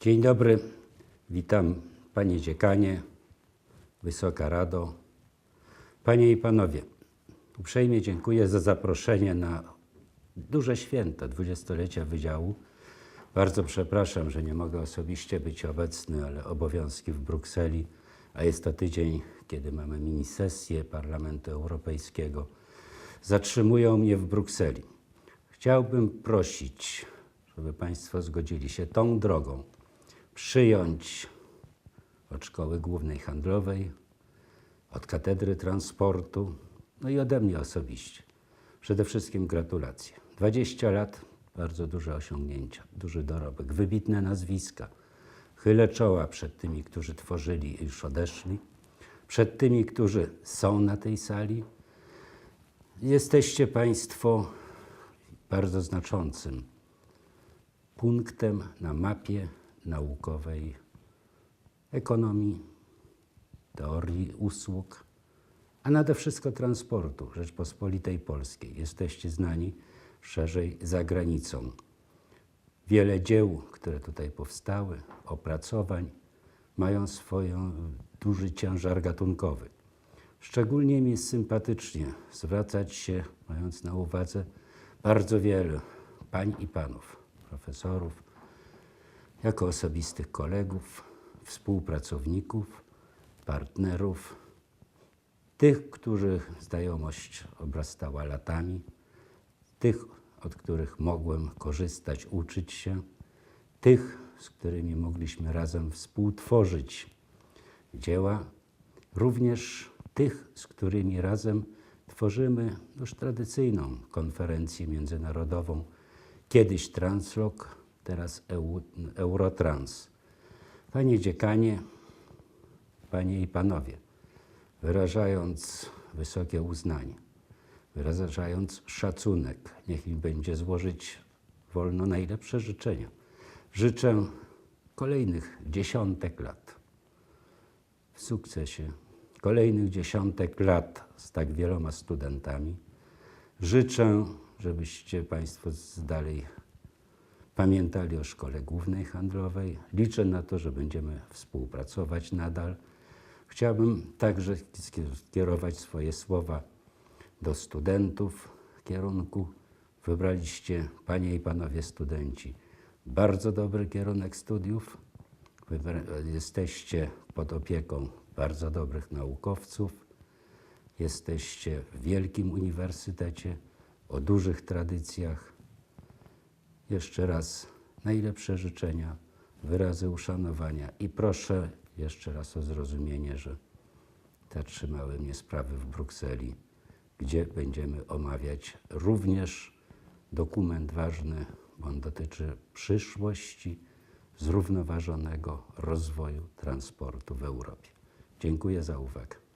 Dzień dobry, witam Panie Dziekanie, Wysoka Rado, Panie i Panowie. Uprzejmie dziękuję za zaproszenie na duże święto dwudziestolecia Wydziału. Bardzo przepraszam, że nie mogę osobiście być obecny, ale obowiązki w Brukseli, a jest to tydzień, kiedy mamy minisesję Parlamentu Europejskiego, zatrzymują mnie w Brukseli. Chciałbym prosić, żeby Państwo zgodzili się tą drogą przyjąć od Szkoły Głównej Handlowej, od Katedry Transportu, no i ode mnie osobiście. Przede wszystkim gratulacje. 20 lat, bardzo duże osiągnięcia, duży dorobek, wybitne nazwiska. Chylę czoła przed tymi, którzy tworzyli i już odeszli, przed tymi, którzy są na tej sali. Jesteście Państwo bardzo znaczącym punktem na mapie naukowej ekonomii, teorii usług, a nade wszystko transportu Rzeczpospolitej Polskiej. Jesteście znani szerzej za granicą. Wiele dzieł, które tutaj powstały, opracowań, mają swój duży ciężar gatunkowy. Szczególnie mi jest sympatycznie zwracać się, mając na uwadze bardzo wielu pań i panów, profesorów, jako osobistych kolegów, współpracowników, partnerów, tych, których znajomość obrastała latami, tych, od których mogłem korzystać, uczyć się, tych, z którymi mogliśmy razem współtworzyć dzieła, również tych, z którymi razem tworzymy już tradycyjną konferencję międzynarodową, kiedyś Translog, teraz EU, Eurotrans. Panie dziekanie, panie i panowie, wyrażając wysokie uznanie, wyrażając szacunek, niech mi będzie złożyć wolno najlepsze życzenia. Życzę kolejnych dziesiątek lat w sukcesie, kolejnych dziesiątek lat z tak wieloma studentami. Życzę, żebyście Państwo dalej pamiętali o Szkole Głównej Handlowej. Liczę na to, że będziemy współpracować nadal. Chciałbym także skierować swoje słowa do studentów kierunku. Wybraliście, Panie i Panowie studenci, bardzo dobry kierunek studiów. Jesteście pod opieką bardzo dobrych naukowców. Jesteście w wielkim uniwersytecie o dużych tradycjach. Jeszcze raz najlepsze życzenia, wyrazy uszanowania i proszę jeszcze raz o zrozumienie, że zatrzymały mnie sprawy w Brukseli, gdzie będziemy omawiać również dokument ważny, bo on dotyczy przyszłości zrównoważonego rozwoju transportu w Europie. Dziękuję za uwagę.